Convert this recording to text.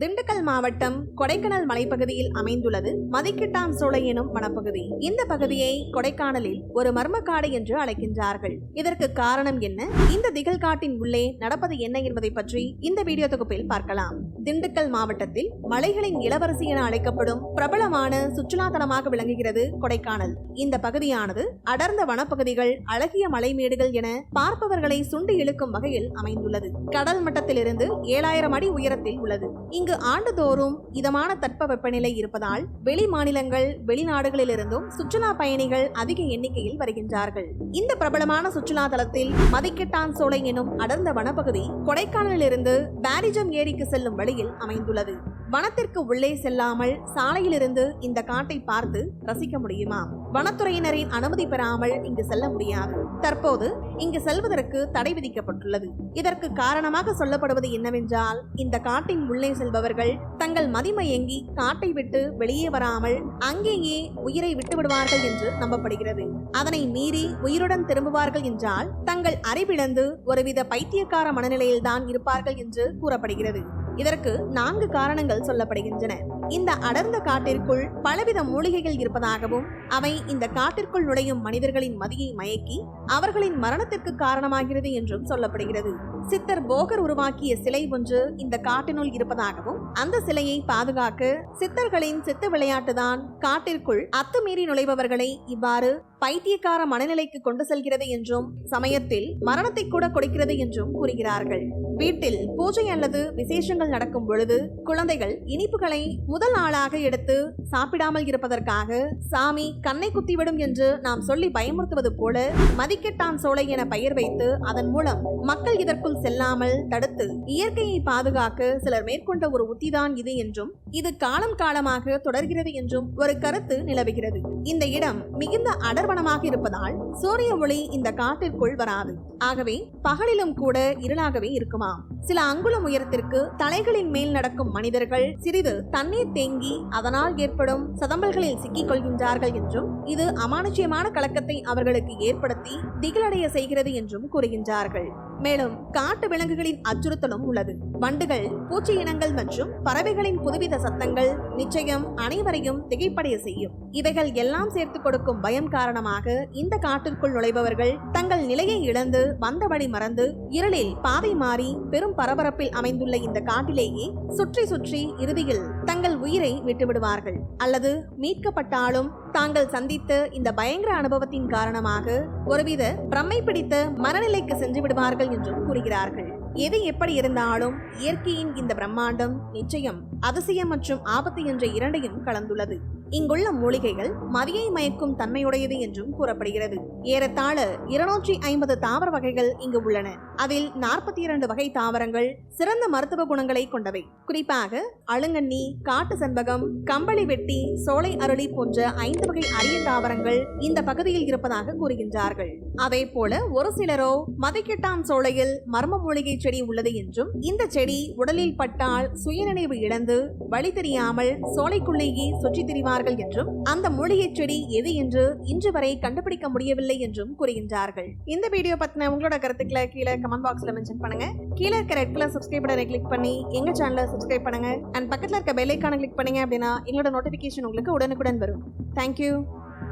திண்டுக்கல் மாவட்டம் கொடைக்கானல் மலைப்பகுதியில் அமைந்துள்ளது மதிக்கிட்டாம் சோலை எனும் வனப்பகுதி. இந்த பகுதியை கொடைக்கானலில் ஒரு மர்மக்காடு என்று அழைக்கின்றார்கள். இதற்கு காரணம் என்ன? இந்த திகழ் காட்டின் உள்ளே நடப்பது என்ன என்பதை பற்றி இந்த வீடியோ தொகுப்பில் பார்க்கலாம். திண்டுக்கல் மாவட்டத்தில் மலைகளின் இளவரசி என அழைக்கப்படும் பிரபலமான சுற்றுலா தலமாக விளங்குகிறது கொடைக்கானல். இந்த பகுதியானது அடர்ந்த வனப்பகுதிகள் அழகிய மலைமேடுகள் என பார்ப்பவர்களை சுண்டி இழுக்கும் வகையில் அமைந்துள்ளது. கடல் மட்டத்திலிருந்து ஏழாயிரம் அடி உயரத்தில் உள்ளது. இங்கு ஆண்டுதோறும் இதமான தட்ப வெப்பநிலை இருப்பதால் வெளி மாநிலங்கள் வெளிநாடுகளிலிருந்தும் சுற்றுலா பயணிகள் அதிக எண்ணிக்கையில் வருகின்றார்கள். இந்த பிரபலமான சுற்றுலா தலத்தில் மதிக்கெட்டான் சோலை எனும் அடர்ந்த வனப்பகுதி கொடைக்கானலிலிருந்து பாரிஜம் ஏரிக்கு செல்லும் வழியில் அமைந்துள்ளது. வனத்திற்கு உள்ளே செல்லாமல் சாலையிலிருந்து இந்த காட்டை பார்த்து ரசிக்க முடியுமா? வனத்துறையினரின் அனுமதி பெறாமல் இங்கு செல்ல முடியாது. தற்போது இங்கு செல்வதற்கு தடை விதிக்கப்பட்டுள்ளது. இதற்கு காரணமாக சொல்லப்படுவது என்னவென்றால் இந்த காட்டின் உள்ளே செல்பவர்கள் தங்கள் மதிமயங்கி காட்டை விட்டு வெளியே வராமல் அங்கேயே உயிரை விட்டு விடுவார்கள் என்று நம்பப்படுகிறது. அதனை மீறி உயிருடன் திரும்புவார்கள் என்றால் தங்கள் அறிவிழந்து ஒருவித பைத்தியக்கார மனநிலையில்தான் இருப்பார்கள் என்று கூறப்படுகிறது. இதற்கு நான்கு காரணங்கள் சொல்லப்படுகின்றன. இந்த அடர்ந்த காட்டிற்குள் பலவித மூலிகைகள் இருப்பதாகவும் அவை இந்த காட்டிற்குள் நுழையும் மனிதர்களின் மதியை மயக்கி அவர்களின் மரணத்திற்கு காரணமாகிறது என்றும் சொல்லப்படுகிறது. சித்தர் போகர் உருவாக்கிய சிலை ஒன்று இந்த காட்டினுள் இருப்பதாகவும் அந்த சிலையை பாதுகாக்க சித்தர்களின் சித்த விளையாட்டுதான் காட்டிற்குள் அத்துமீறி நுழைபவர்களை இவ்வாறு பைத்தியக்கார மனநிலைக்கு கொண்டு செல்கிறது என்றும் சமயத்தில் மரணத்தை கூட கொடுக்கிறது என்றும் கூறுகிறார்கள். வீட்டில் பூஜை அல்லது விசேஷங்கள் நடக்கும் பொழுது குழந்தைகள் இனிப்புகளை முதல் ஆளாக எடுத்து சாப்பிடாமல் இருப்பதற்காக சாமி கண்ணை குத்திவிடும் என்று நாம் சொல்லி பயமுறுத்துவது போல மதிக்கெட்டான் சோலை என பெயர் வைத்து அதன் மூலம் மக்கள் இதற்கு இதற்குள் செல்லாமல் தடுத்து இயற்கையை பாதுகாக்க சிலர் மேற்கொண்ட ஒரு உத்திதான் இது என்றும் இது காலம் காலமாக தொடர்கிறது என்றும் ஒரு கருத்து நிலவுகிறது. இந்த இடம் மிகுந்த அடர்வனமாக இருப்பதால் சூரிய ஒளி இந்த காட்டிற்குள் வராது. ஆகவே பகலிலும் கூட இருளாகவே இருக்குமாம். சில அங்குலம் உயரத்திற்கு தலைகளின் மேல் நடக்கும் மனிதர்கள் சிறிது தண்ணீர் தேங்கி அதனால் ஏற்படும் சதம்பல்களில் சிக்கிக் கொள்கின்றார்கள் என்றும் இது அமானுஷ்யமான கலக்கத்தை அவர்களுக்கு ஏற்படுத்தி திகிலடைய செய்கிறது என்றும் கூறுகின்றார்கள். மேலும் காட்டு விலங்குகளின் அச்சுறுத்தலும் உள்ளது. வண்டுகள் பூச்சி இனங்கள் மற்றும் பறவைகளின் புதுவித சத்தங்கள் நிச்சயம் அனைவரையும் திகைப்படைய செய்யும். இவைகள் எல்லாம் சேர்த்து கொடுக்கும் பயம் காரணமாக இந்த காட்டிற்குள் நுழைபவர்கள் தங்கள் நிலையை இழந்து வந்த வழி மறந்து இருளில் பாதை மாறி பெரும் பரபரப்பில் அமைந்துள்ள இந்த காட்டிலேயே சுற்றி சுற்றி இறுதியில் தங்கள் உயிரை விட்டுவிடுவார்கள். அல்லது மீட்கப்பட்டாலும் தாங்கள் சந்தித்த இந்த பயங்கர அனுபவத்தின் காரணமாக ஒருவித பிரம்மை பிடித்த மனநிலைக்கு சென்று விடுவார்கள் என்றும் கூறுகிறார்கள். எது எப்படி இருந்தாலும் இயற்கையின் இந்த பிரம்மாண்டம் நிச்சயம் அதிசயம் மற்றும் ஆபத்து என்ற இரண்டையும் கலந்துள்ளது. இங்குள்ள மூலிகைகள் மதியை மயக்கும் தன்மையுடையது என்றும் கூறப்படுகிறது. ஏறத்தாழ இருநூற்றி ஐம்பது தாவர வகைகள் இங்கு உள்ளன. அதில் நாற்பத்தி இரண்டு வகை தாவரங்கள் சிறந்த மருத்துவ குணங்களை கொண்டவை. குறிப்பாக அழுங்கண்ணி காட்டு செண்பகம் கம்பளி வெட்டி சோலை அருளி போன்ற ஐந்து வகை அரிய தாவரங்கள் இந்த பகுதியில் இருப்பதாக கூறுகின்றார்கள். அதே போல ஒரு சிலரோ மதிக்கெட்டான் சோலையில் மர்ம மூலிகை செடி உள்ளது என்றும் இந்த செடி உடலில் பட்டால் சுயநினைவு இழந்து வழி தெரியாமல் சோலைக்குள்ளேயே சுற்றித் திரிவார்கள் என்றும் அந்த மூலிகை செடி எது என்று இன்று வரை கண்டுபிடிக்க முடியவில்லை என்றும் கூறுகின்றார்கள். இந்த வீடியோ பத்தின உங்களோட கருத்துக்களை கீழே கமெண்ட் பாக்ஸ்ல மென்ஷன் பண்ணுங்க. கீழே இருக்க ரெட் கலர் சப்ஸ்கிரைப் பட்டனை கிளிக் பண்ணி எங்க சேனலை சப்ஸ்கிரைப் பண்ணுங்க. அண்ட் பக்கத்துல இருக்க பெல் ஐக்கான கிளிக் பண்ணீங்க அப்படின்னா எங்களோட நோட்டிபிகேஷன் உங்களுக்கு உடனுக்குடன் வரும். தேங்க்யூ